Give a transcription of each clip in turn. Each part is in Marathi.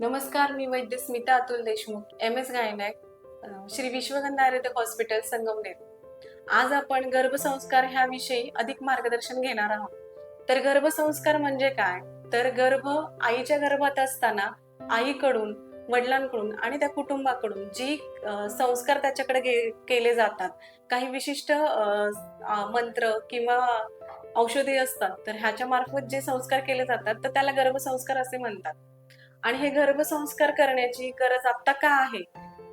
नमस्कार मी वैद्य Smita Atul Deshmukh M S gynaec Shri Vishwagandh Ayurvedic hospital Sangamner. आज आपण गर्भसंस्कार ह्याविषयी अधिक मार्गदर्शन घेणार आहोत. तर गर्भसंस्कार म्हणजे काय? तर गर्भ आईच्या गर्भात असताना आईकडून वडिलांकडून आणि त्या कुटुंबाकडून जी संस्कार त्याच्याकडे केले जातात काही विशिष्ट मंत्र किंवा औषधी असतात तर ह्याच्या मार्फत जे संस्कार केले जातात तर त्याला गर्भसंस्कार असे म्हणतात. आणि हे गर्भसंस्कार करण्याची गरज आता का आहे?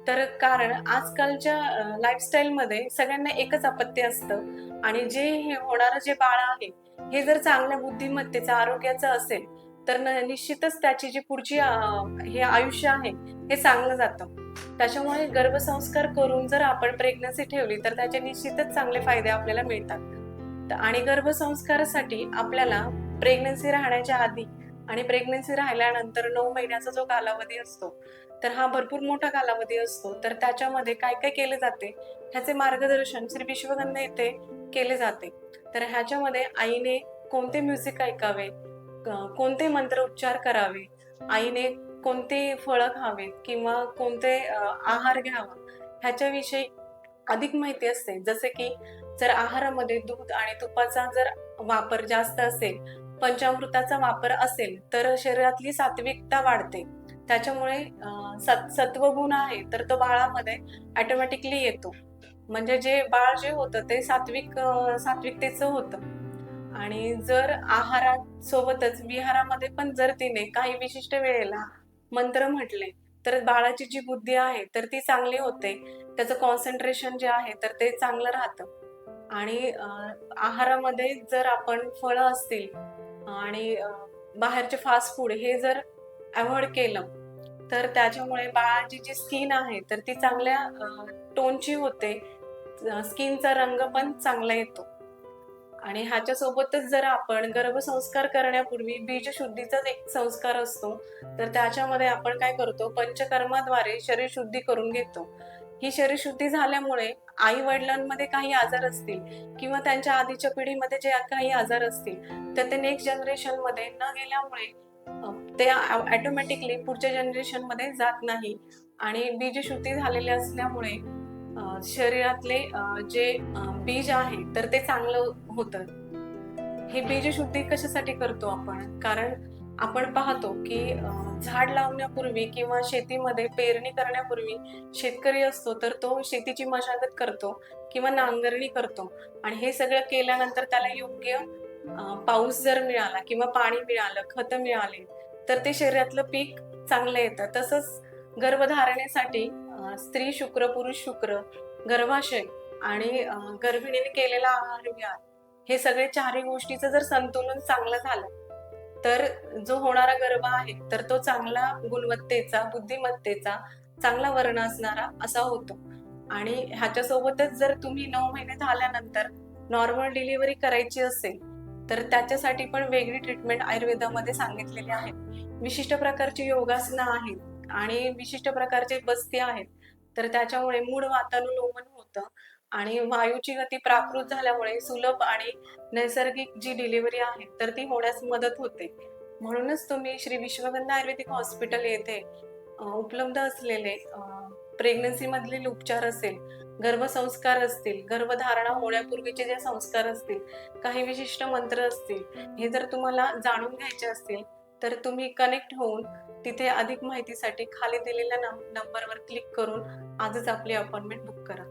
तर कारण आजकालच्या लाईफस्टाईलमध्ये सगळ्यांना एकच अपत्य असतं आणि जे हे होणारं जे बाळ आहे हे जर चांगल्या बुद्धिमत्तेचं आरोग्याचं असेल तर निश्चितच त्याची जी पुढची हे आयुष्य आहे हे चांगलं जातं. त्याच्यामुळे गर्भसंस्कार करून जर आपण प्रेग्नन्सी ठेवली तर त्याचे निश्चितच चांगले फायदे आपल्याला मिळतात. आणि गर्भसंस्कारासाठी आपल्याला प्रेग्नन्सी राहण्याच्या आधी आणि प्रेग्नन्सी राहिल्यानंतर नऊ महिन्याचा जो कालावधी असतो तर हा भरपूर मोठा कालावधी असतो. तर त्याच्यामध्ये काय काय केले जाते? ह्याचे मार्गदर्शन श्री विश्वगंधा येथे केले जाते. तर ह्याच्यामध्ये आईने कोणते म्युझिक ऐकावे? कोणते मंत्र उच्चार करावे? आईने कोणते फळं खावेत? किंवा कोणते आहार घ्यावा? ह्याच्याविषयी अधिक माहिती असते. जसे की जर आहारामध्ये दूध आणि तुपाचा जर वापर जास्त असेल पंचामृताचा वापर असेल तर शरीरातली सात्विकता वाढते. त्याच्यामुळे सत सत्वगुण आहे तर तो बाळामध्ये ऑटोमॅटिकली येतो. म्हणजे जे बाळ जे होतं ते सात्विक सात्विकतेचं होतं. आणि जर आहारासोबतच विहारामध्ये पण जर तिने काही विशिष्ट वेळेला मंत्र म्हटले तर बाळाची जी बुद्धी आहे तर ती चांगली होते. त्याचं कॉन्सन्ट्रेशन जे आहे तर ते चांगलं राहतं. आणि आहारामध्ये जर आपण फळं असतील आणि बाहेरचे फास्ट फूड हे जर अवॉइड केलं तर त्याच्यामुळे बाळाची जी स्किन आहे तर ती चांगल्या टोनची होते. स्किनचा रंग पण चांगला येतो. आणि ह्याच्यासोबतच जर आपण गर्भसंस्कार करण्यापूर्वी बीजशुद्धीचाच एक संस्कार असतो तर त्याच्यामध्ये आपण काय करतो? पंचकर्माद्वारे शरीर शुद्धी करून घेतो. ही शरीरशुद्धी झाल्यामुळे आई वडिलांमध्ये काही आजार असतील किंवा त्यांच्या आधीच्या पिढीमध्ये जे काही आजार असतील तर ते नेक्स्ट जनरेशनमध्ये न गेल्यामुळे ते ऑटोमॅटिकली पुढच्या जनरेशनमध्ये जात नाही. आणि बीजशुद्धी झालेले असल्यामुळे शरीरातले जे बीज आहे तर ते चांगलं होतं. हे बीजशुद्धी कशासाठी करतो आपण? कारण आपण पाहतो की झाड लावण्यापूर्वी किंवा शेतीमध्ये पेरणी करण्यापूर्वी शेतकरी असतो तर तो शेतीची मशागत करतो किंवा नांगरणी करतो. आणि हे सगळं केल्यानंतर त्याला योग्य पाऊस जर मिळाला किंवा पाणी मिळालं खतं मिळाले तर ते शरीरातलं पीक चांगलं येतं. तसंच गर्भधारणेसाठी स्त्री शुक्र पुरुष शुक्र गर्भाशय आणि गर्भिणीने केलेला आहार विहार हे सगळे चारही गोष्टीचं जर संतुलन चांगलं झालं तर जो होणारा गर्भ आहे तर तो चांगला गुणवत्तेचा बुद्धिमत्तेचा चांगला वर्ण असणारा असा होतो. आणि ह्याच्यासोबतच जर तुम्ही नऊ महिने झाल्यानंतर नॉर्मल डिलिव्हरी करायची असेल तर त्याच्यासाठी पण वेगळी ट्रीटमेंट आयुर्वेदामध्ये सांगितलेली आहे. विशिष्ट प्रकारची योगासनं आहेत आणि विशिष्ट प्रकारचे बस्ती आहेत. तर त्याच्यामुळे मूळ वातानुलोमन होतं. आणि वायूची गती प्राकृत झाल्यामुळे सुलभ आणि नैसर्गिक जी डिलिव्हरी आहे तर ती होण्यास मदत होते. म्हणूनच तुम्ही श्री विश्वगंध आयुर्वेदिक हॉस्पिटल येथे उपलब्ध असलेले प्रेग्नन्सी मधील उपचार असेल गर्भसंस्कार असतील गर्भधारणा होण्यापूर्वीचे जे संस्कार असतील काही विशिष्ट मंत्र असतील हे जर तुम्हाला जाणून घ्यायचे असतील तर तुम्ही कनेक्ट होऊन तिथे अधिक माहितीसाठी खाली दिलेल्या नंबरवर क्लिक करून आजच आपली अपॉइंटमेंट बुक करा.